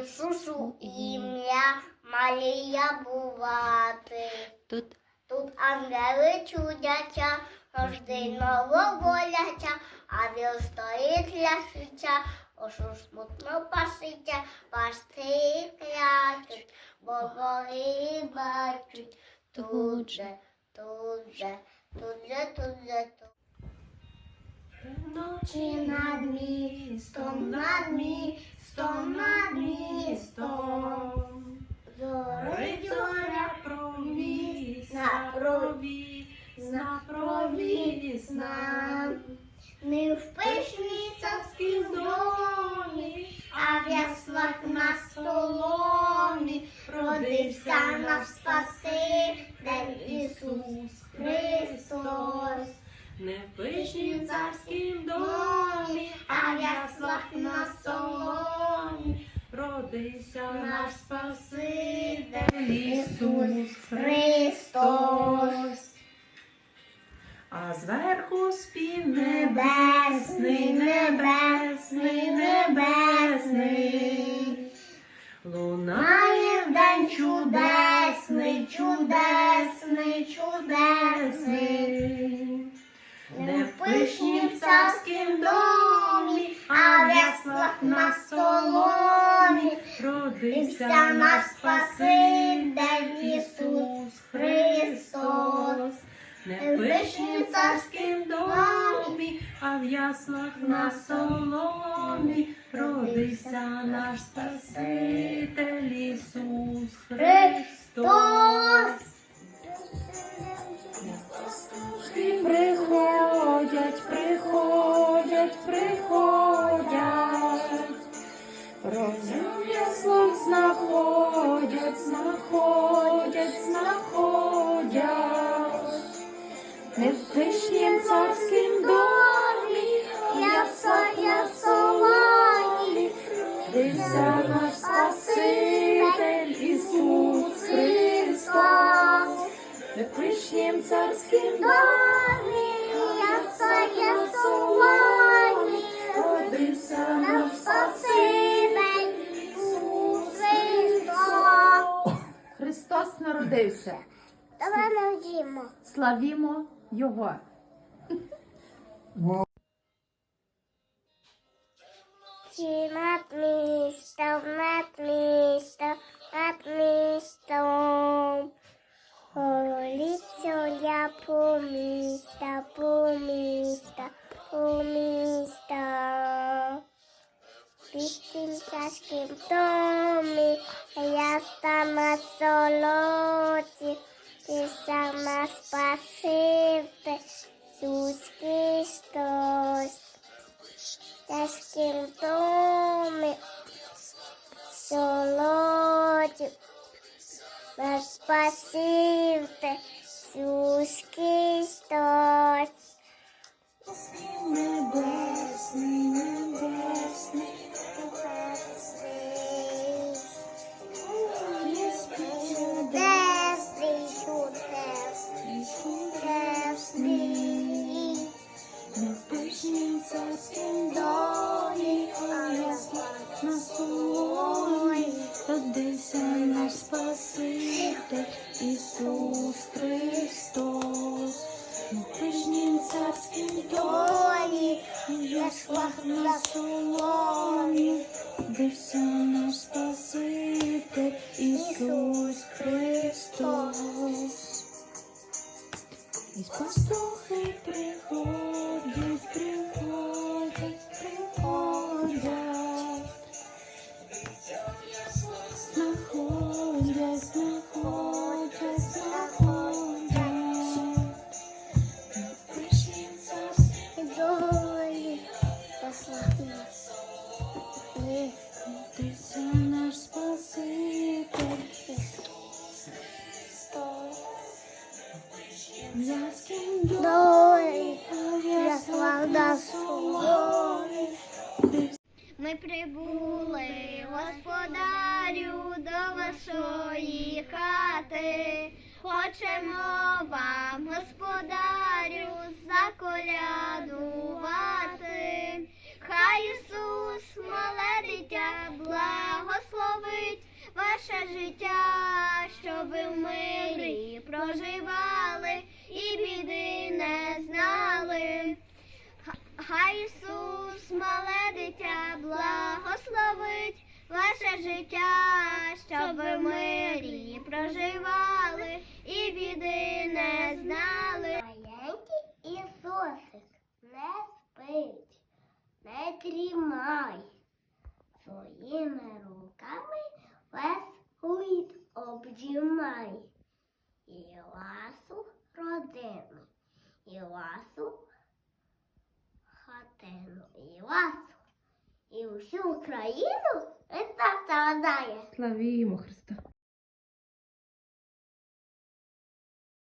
Ісусу ім'я Марія бувати. Тут Тут ангели чудяться, рожденого воляча, а він стоїть лясиця, ошу смутно паситься, пасти клячуть, бо боги бачуть. Тут же, тут же, тут же, тут же, тут. Ночі над містом, над містом, над містом. Зорить зоря провісна, провісна, провісна. Не в пишній домі, а в яслах на столомі родився наш Спаситель Ісус Христос. Родився наш Спаситель Ісус Христос. А зверху спів небесний, небесний, небесний. Лунає в день чудесний, чудесний, чудесний. Не в пишнім царськім домі, а в яслах на соломі родився наш Спаситель Ісус Христос. Не в пишнім царським домі, а в яслах на соломі родився наш Спаситель Ісус Христос. Приходять, приходять, приходять, розум яслах знаходять, знаходять, знаходять. Не в пишнім царським домі, яса, ясолані, Дився наш Спаситель Ісус Христос. Не в пишнім царським домі, народився. Давай навчимо. Славімо Його. Чи над містом, над містом, над містом. Голіцю я по міста, по міста, по міста. Пістим тяжким домі, я стана солоті, ти сама спасивте, Ісус Христос. Тяжким домі, солоті, наш спасивте, Ісус Христос. Небесний, наш Спаситель Ісус Христос. Не в пишнім царським домі, а яслах на соломі, родився наш Спаситель Ісус Христос. І пастухи приходять, Наш Спаситель. Яским Долі я славна соломі. Ми прибули, господарю, до вашої хати. Хочемо вам, господарю, ваше життя, щоб в мирі проживали і біди не знали. Хай Ісус, мале дитя, благословить ваше життя, щоб ви в мирі проживали і біди не знали. Маленький Ісусик не спить, не дрімай. Обіймай. І родину, і хатину, і і всю Україну Христа страдає. Славімо Христа.